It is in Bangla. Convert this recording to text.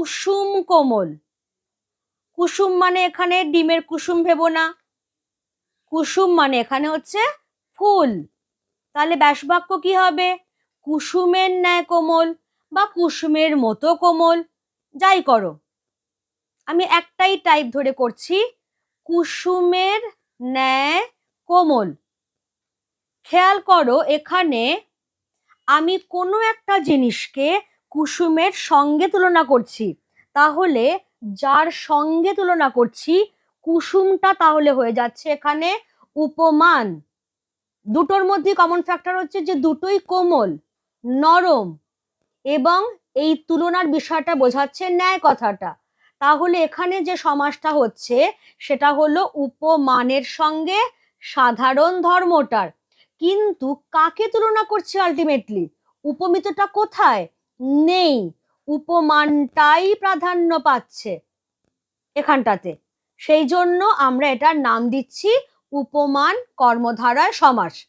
কুসুম কোমল। কুসুম মানে এখানে ডিমের কুসুম ভেবো না। কুসুম মানে এখানে হচ্ছে ফুল। তাহলে ব্যাসবাক্য কি হবে? কুসুমের ন্যায় কোমল বা কুসুমের মতো কোমল। যাই করো। আমি একটাই টাইপ ধরে করছি, কুসুমের ন্যায় কোমল। খেয়াল করো এখানে আমি কোনো একটা জিনিসকে কুসুমের সঙ্গে তুলনা করছি। তাহলে যার সঙ্গে তুলনা করছি, কুসুমটা তাহলে হয়ে যাচ্ছে এখানে উপমান। দুটোর মধ্যে কমন ফ্যাক্টর হচ্ছে যে দুটোই কোমল, নরম এবং এই তুলনার বিষয়টা বোঝাচ্ছে ন্যায় কথাটা। তাহলে এখানে যে সমাজটা হচ্ছে, সেটা হলো উপমানের সঙ্গে সাধারণ ধর্মটার। কিন্তু কাকে তুলনা করছে আলটিমেটলি উপমিতটা কোথায়? নেই। উপমানটাই প্রাধান্য পাচ্ছে এখানটাতে। সেই জন্য আমরা এটার নাম দিচ্ছি উপমান কর্মধারায় সমাস।